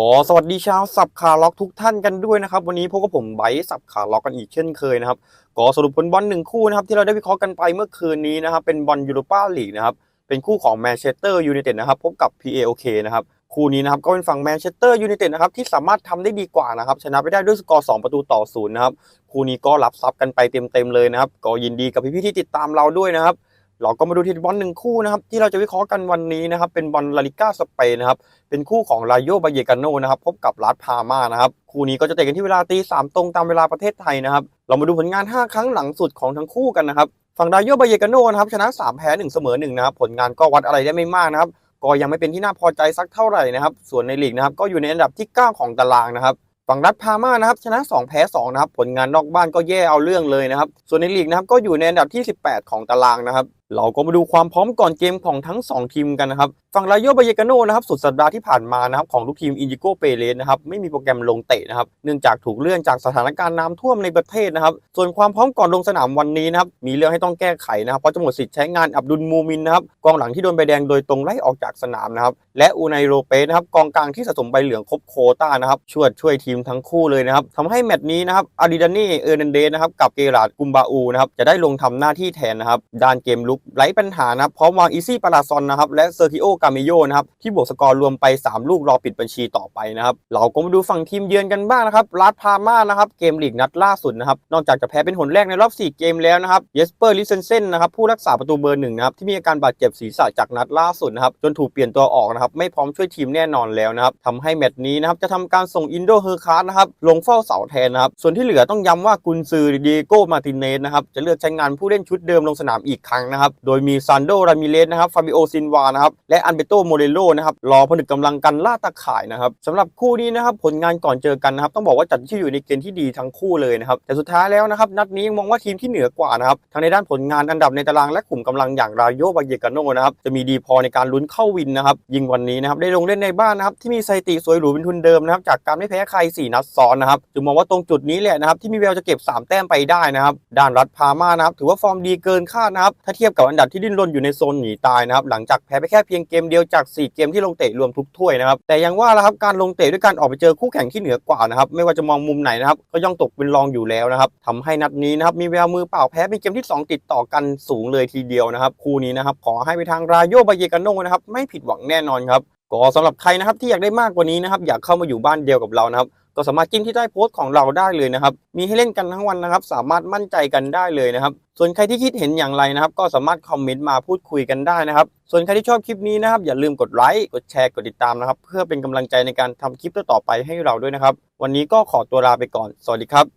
ก็สวัสดีชาวสับขาล็อกทุกท่านกันด้วยนะครับ วันนี้พบกับผมไบร์สับขาล็อกกันอีกเช่นเคยนะครับก็สรุปผลบอลหนึ่งคู่นะครับที่เราได้วิเคราะห์กันไปเมื่อคืนนี้นะครับเป็นบอลยูโรปาลีกนะครับเป็นคู่ของแมนเชสเตอร์ยูไนเต็ดนะครับพบกับ PAOK นะครับคู่นี้นะครับก็เป็นฝั่งแมนเชสเตอร์ยูไนเต็ดนะครับที่สามารถทำได้ดีกว่านะครับชนะไปได้ด้วยสกอร์2ประตูต่อศูนย์นะครับคู่นี้ก็รับซับกันไปเต็มๆเลยนะครับก็ยินดีกับพี่ๆที่ติดตามเราด้วยนะครับ เราก็มาดูที่บอลหนึ่งคู่นะครับที่เราจะวิเคราะห์กันวันนี้นะครับเป็นบอลลาลิก้าสเปนนะครับเป็นคู่ของลาโยบาเยกาโนนะครับพบกับลาสพามานะครับคู่นี้ก็จะเตะกันที่เวลาตีสามตรงตามเวลาประเทศไทยนะครับเรามาดูผลงาน 5 ครั้งหลังสุดของทั้งคู่กันนะครับฝั่งลาโยบาเยกาโนนะครับชนะ 3 แพ้1เสมอ1นะครับผลงานก็วัดอะไรได้ไม่มากนะครับก็ยังไม่เป็นที่น่าพอใจสักเท่าไหร่นะครับส่วนในลีกนะครับก็อยู่ในอันดับที่ 9 ของตารางนะครับฝั่งรัฐพามานะครับชนะ 2 แพ้2นะครับผลงานนอกบ้านก็แย่เอาเรื่องเลยนะครับส่วนในลีกนะครับก็อยู่ในอันดับที่ 18 ของตารางนะครับเราก็มาดูความพร้อมก่อนเกมของทั้ง 2 ทีมกันนะครับ ฝั่งลายโยบาเยกาโนนะครับสุดสัปดาห์ที่ผ่านมานะครับของลูกทีมอินจิโกเปเรสนะครับไม่มีโปรแกรมลงเตะนะครับเนื่องจากถูกเลื่อนจากสถานการณ์น้ำท่วมในประเทศนะครับ ส่วนความพร้อมก่อนลงสนามวันนี้นะครับมีเรื่องให้ต้องแก้ไขนะครับเพราะจะหมดสิทธิ์ใช้งานอับดุลมูมินนะครับกองหลังที่โดนใบแดงโดยตรงไล่ออกจากสนามนะครับและอูไนโรเปสนะครับกองกลางที่สะสมใบเหลืองครบโคต้านะครับช่วยช่วยทีมทั้งคู่เลยนะครับทำให้แมตช์นี้นะครับอาดิดานี่เออร์นันเดสนะครับกับเกราดกุมบาอูนะครับจะได้ลงทำหน้าที่แทนนะครับด้านเกมลุกไร้ปัญหานะครับพร้อมวางอีซี่ปาราซอนนะครับและเซอร์กิโอกาเมโยนะครับที่บวกสกอร์รวมไป 3 ลูกรอปิดบัญชีต่อไปนะครับเราก็มาดูฝั่งทีมเยือนกันบ้างนะครับลาดพามานะครับเกมลีกนัดล่าสุดนะครับนอกจากจะแพ้เป็นหนแรกในรอบ 4 เกมแล้วนะครับเยสเปอร์ลิเซนเซนนะครับผู้รักษาประตูเบอร์หนึ่งนะครับที่มีอาการบาดเจ็บศีรษะจากนัดล่าสุดนะครับจนถูกเปลี่ยนตัวออกนะครับไม่พร้อมช่วยทีมแน่นอนแล้วนะครับทำให้แมตช์นี้นะครับจะทำการส่งอินโดเฮอร์คาร์นะครับลงเฝ้าเสาแทนนะครับส่วนที่เหลือต้องย้ำว่ากุนซือเดโกมาติเนสนะครับจะเลือกใช้งานผู้เล่นชุดเดิมลงสนามอีกครั้งนะครับโดยมีซันโดรามิเลสนะครับ ฟาบิโอซินวานะครับ และอันเบโตโมเรโลนะครับ รอผนึกกำลังกันล่าตะข่ายนะครับสำหรับคู่นี้นะครับ ผลงานก่อนเจอกันนะครับ ต้องบอกว่าจัดที่อยู่ในเกณฑ์ที่ดีทั้งคู่เลยนะครับ แต่สุดท้ายแล้วนะครับ นัดนี้ยังมองว่าทีมที่เหนือกว่านะครับ ทั้งในด้านผลงานอันดับในตารางและกลุ่มกำลังอย่างรายโยบาเยกาโนนะครับ จะมีดีพอในการลุ้นเข้าวินนะครับ ยิงวันนี้นะครับ ได้ลงเล่นในบ้านนะครับ ที่มีสถิติสวยหรูเป็นทุนเดิมนะครับ จากการไม่แพ้ใคร 4 นัดซ้อนนะครับ จึงมองว่าตรงจุดนี้แหละนะครับ ที่มีแววจะเก็บ 3 แต้มไปได้นะครับ ด้านรัฐพามานะครับ ถือว่าฟอร์มดีเกินคาดนะครับ ถ้าเทียบกับอันดับที่ดิ้นรนอยู่ในโซนหนีตายนะครับหลังจากแพ้ไปแค่เพียงเกมเดียวจาก 4 เกมที่ลงเตะรวมทุกถ้วยนะครับแต่ยังว่าแล้วครับการลงเตะด้วยการออกไปเจอคู่แข่งที่เหนือกว่านะครับไม่ว่าจะมองมุมไหนนะครับก็ย่อมตกเป็นรองอยู่แล้วนะครับทำให้นัดนี้นะครับมีแววมือเปล่าแพ้เป็นเกมที่ 2 ติดต่อกันสูงเลยทีเดียวนะครับคู่นี้นะครับขอให้ไปทางรายโยบาเยกาโนนะครับไม่ผิดหวังแน่นอนครับก็สำหรับใครนะครับที่อยากได้มากกว่านี้นะครับอยากเข้ามาอยู่บ้านเดียวกับเรานะครับ ก็สามารถจิ้มที่ใต้โพสต์ของเราได้เลยนะครับ มีให้เล่นกันทั้งวันนะครับ สามารถมั่นใจกันได้เลยนะครับ ส่วนใครที่คิดเห็นอย่างไรนะครับ ก็สามารถคอมเมนต์มาพูดคุยกันได้นะครับ ส่วนใครที่ชอบคลิปนี้นะครับ อย่าลืมกดไลค์กดแชร์กดติดตามนะครับ เพื่อเป็นกำลังใจในการทำคลิปต่อไปให้เราด้วยนะครับ วันนี้ก็ขอตัวลาไปก่อน สวัสดีครับ